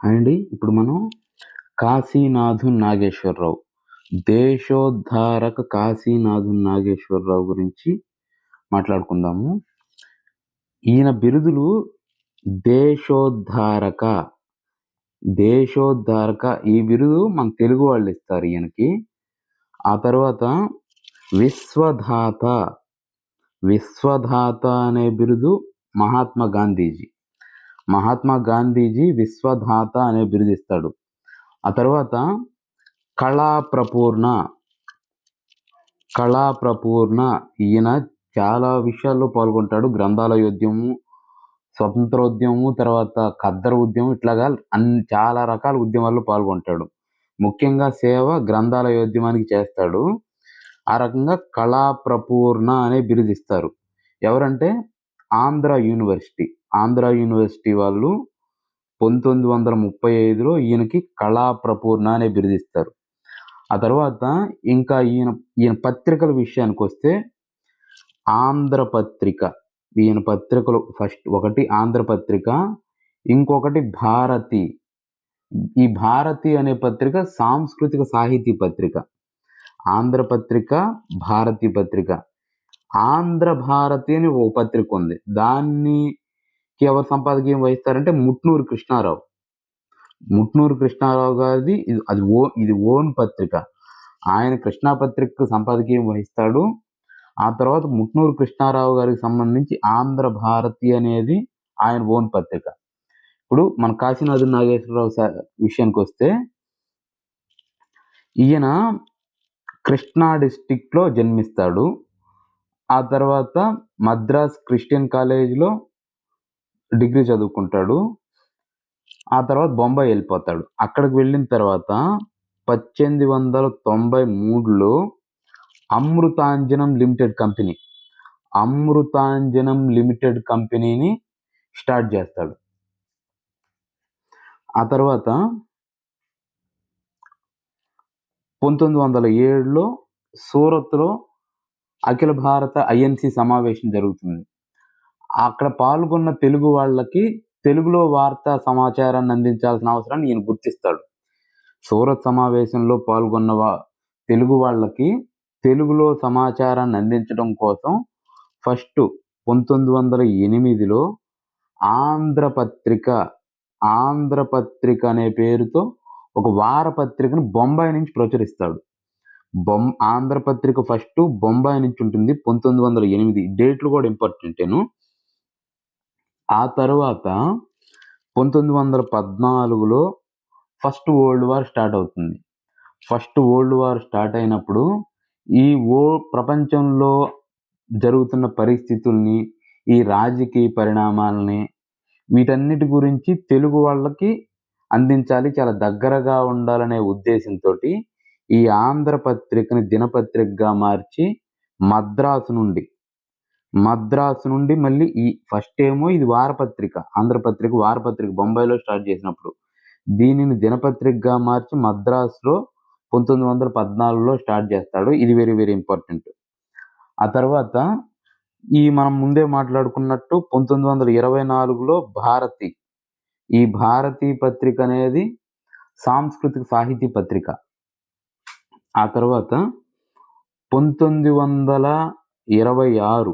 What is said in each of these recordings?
And ఇప్పుడు మనం కాశీనాథు నాగేశ్వరరావు దేశోద్ధారక కాశీనాథు నాగేశ్వరరావు గురించి మాట్లాడుకుందాము. ఈయన బిరుదులు దేశోద్ధారక దేశోద్ధారక ఈ బిరుదు మన తెలుగు వాళ్ళు ఇస్తారు ఈయనకి. ఆ తర్వాత విశ్వధాత విశ్వధాత అనే బిరుదు మహాత్మా గాంధీజీ. మహాత్మా గాంధీజీ విశ్వధాత అనే బిరుదిస్తాడు. ఆ తర్వాత కళాప్రపూర్ణ కళాప్రపూర్ణ ఈయన చాలా విషయాల్లో పాల్గొంటాడు. గ్రంథాల ఉద్యమము స్వతంత్రోద్యమము తర్వాత ఖద్దరు ఉద్యమం ఇట్లాగా అన్ని చాలా రకాల ఉద్యమాల్లో పాల్గొంటాడు. ముఖ్యంగా సేవ గ్రంథాల ఉద్యమానికి చేస్తాడు. ఆ రకంగా కళాప్రపూర్ణ అనే బిరుదిస్తారు. ఎవరంటే ఆంధ్ర యూనివర్సిటీ. ఆంధ్ర యూనివర్సిటీ వాళ్ళు పంతొమ్మిది వందల ముప్పై ఐదులో ఈయనకి కళా ప్రపూర్ణ అనే బిరుదిస్తారు ఆ తర్వాత ఇంకా ఈయన ఈయన పత్రికల విషయానికి వస్తే ఆంధ్రపత్రిక ఈయన పత్రికలు ఫస్ట్ ఒకటి ఆంధ్రపత్రిక ఇంకొకటి భారతి. ఈ భారతి అనే పత్రిక సాంస్కృతిక సాహితీ పత్రిక. ఆంధ్రపత్రిక భారతి పత్రిక. ఆంధ్ర భారతి అని ఓ పత్రిక ఉంది. దాన్ని ఎవరు సంపాదకీయం వహిస్తారంటే ముట్నూరు కృష్ణారావు. ముట్నూరు కృష్ణారావు గారిది ఇది అది ఓ ఇది ఓన్ పత్రిక. ఆయన కృష్ణా పత్రికకు సంపాదకీయం వహిస్తాడు. ఆ తర్వాత ముట్నూరు కృష్ణారావు గారికి సంబంధించి ఆంధ్ర భారతి అనేది ఆయన ఓన్ పత్రిక. ఇప్పుడు మన కాశీనాథు నాగేశ్వరరావు విషయానికి వస్తే ఈయన కృష్ణా డిస్టిక్లో జన్మిస్తాడు. ఆ తర్వాత మద్రాస్ క్రిస్టియన్ కాలేజ్లో డిగ్రీ చదువుకుంటాడు. ఆ తర్వాత బొంబాయి వెళ్ళిపోతాడు. అక్కడికి వెళ్ళిన తర్వాత పద్దెనిమిది వందల తొంభై మూడులో Amrutanjan limited company Amrutanjan limited కంపెనీని స్టార్ట్ చేస్తాడు. ఆ తర్వాత పంతొమ్మిది వందల ఏడులో సూరత్లో అఖిల భారత ఐఎన్సి సమావేశం జరుగుతుంది. అక్కడ పాల్గొన్న తెలుగు వాళ్ళకి తెలుగులో వార్తా సమాచారాన్ని అందించాల్సిన అవసరాన్ని ఈయన గుర్తిస్తాడు. సూరత్ సమావేశంలో పాల్గొన్న వా తెలుగు వాళ్ళకి తెలుగులో సమాచారాన్ని అందించడం కోసం ఫస్ట్ పంతొమ్మిది వందల ఎనిమిదిలో ఆంధ్రపత్రిక ఆంధ్రపత్రిక అనే పేరుతో ఒక వారపత్రికను బొంబాయి నుంచి ప్రచురిస్తాడు. బొమ్ ఆంధ్రపత్రిక ఫస్ట్ బొంబాయి నుంచి ఉంటుంది పంతొమ్మిది వందల ఎనిమిది. డేట్లు కూడా ఇంపార్టెంటేను ఆ తర్వాత పంతొమ్మిది వందల పద్నాలుగులో ఫస్ట్ వరల్డ్ వార్ స్టార్ట్ అవుతుంది. ఫస్ట్ వరల్డ్ వార్ స్టార్ట్ అయినప్పుడు ఈ ఓ ప్రపంచంలో జరుగుతున్న పరిస్థితుల్ని ఈ రాజకీయ పరిణామాలని వీటన్నిటి గురించి తెలుగు వాళ్ళకి అందించాలి చాలా దగ్గరగా ఉండాలనే ఉద్దేశంతో ఈ ఆంధ్రపత్రికని దినపత్రికగా మార్చి మద్రాసు నుండి మద్రాసు నుండి మళ్ళీ ఈ ఫస్ట్ ఏమో ఇది వారపత్రిక ఆంధ్రపత్రిక వారపత్రిక బొంబాయిలో స్టార్ట్ చేసినప్పుడు. దీనిని దినపత్రికగా మార్చి మద్రాసులో పంతొమ్మిది వందల పద్నాలుగులో స్టార్ట్ చేస్తాడు. ఇది వెరీ వెరీ ఇంపార్టెంట్ ఆ తర్వాత ఈ మనం ముందే మాట్లాడుకున్నట్టు పంతొమ్మిది వందల ఇరవై నాలుగులో భారతి ఈ భారతి పత్రిక అనేది సాంస్కృతిక సాహితీ పత్రిక. ఆ తర్వాత పంతొమ్మిది వందల ఇరవై ఆరు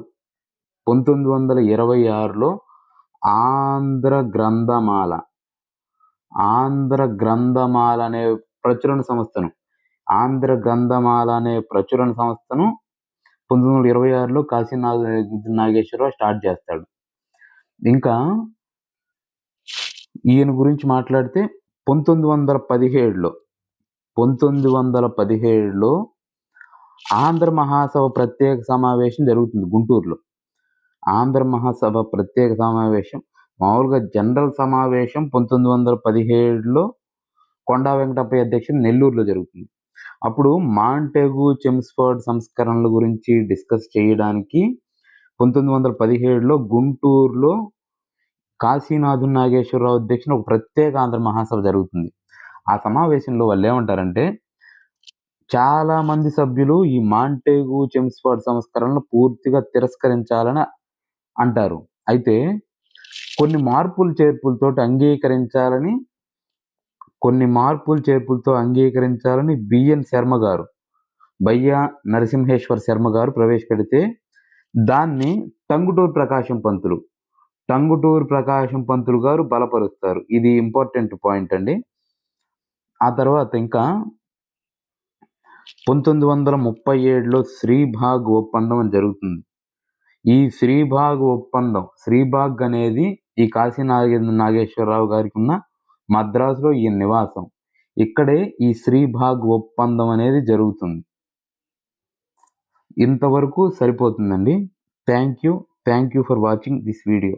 పంతొమ్మిది వందల ఇరవై ఆరులో ఆంధ్ర గ్రంథమాల ఆంధ్ర గ్రంథమాల అనే ప్రచురణ సంస్థను ఆంధ్ర గ్రంథమాల అనే ప్రచురణ సంస్థను పంతొమ్మిది వందల ఇరవై ఆరులో కాశీనాథ నాగేశ్వరరావు స్టార్ట్ చేస్తాడు. ఇంకా ఈయన గురించి మాట్లాడితే పంతొమ్మిది వందల పదిహేడులో పంతొమ్మిది వందల పదిహేడులో ఆంధ్ర మహాసభ ప్రత్యేక సమావేశం జరుగుతుంది గుంటూరులో. ఆంధ్ర మహాసభ ప్రత్యేక సమావేశం మామూలుగా జనరల్ సమావేశం పంతొమ్మిది వందల పదిహేడులో కొండా వెంకటప్పయ్య అధ్యక్షుడు నెల్లూరులో జరుగుతుంది. అప్పుడు మాంటెగు చెమ్స్ఫర్డ్ సంస్కరణల గురించి డిస్కస్ చేయడానికి పంతొమ్మిది వందల పదిహేడులో గుంటూరులో కాశీనాథు నాగేశ్వరరావు అధ్యక్షుడు ఒక ప్రత్యేక ఆంధ్ర మహాసభ జరుగుతుంది. ఆ సమావేశంలో వాళ్ళు ఏమంటారంటే చాలా మంది సభ్యులు ఈ మాంటేగు చెమ్స్ఫర్డ్ సంస్కరణలు పూర్తిగా తిరస్కరించాలని అంటారు. అయితే కొన్ని మార్పులు చేర్పులతో అంగీకరించాలని కొన్ని మార్పులు చేర్పులతో అంగీకరించాలని బిఎన్ శర్మ గారు బయ్యా నరసింహేశ్వర్ శర్మ గారు ప్రవేశపెడితే దాన్ని టంగుటూరు ప్రకాశం పంతులు టంగుటూరు ప్రకాశం పంతులు గారు బలపరుస్తారు. ఇది ఇంపార్టెంట్ పాయింట్ అండి. ఆ తర్వాత ఇంకా పంతొమ్మిది వందల ముప్పై ఏడులో శ్రీభాగ్ ఒప్పందం అని జరుగుతుంది. ఈ శ్రీభాగ్ ఒప్పందం శ్రీభాగ్ అనేది ఈ కాశీ నాగేంద్ర నాగేశ్వరరావు గారికి ఉన్న మద్రాసులో ఈ నివాసం. ఇక్కడే ఈ శ్రీభాగ్ ఒప్పందం అనేది జరుగుతుంది. ఇంతవరకు సరిపోతుందండి. Thank you. Thank you for watching this video.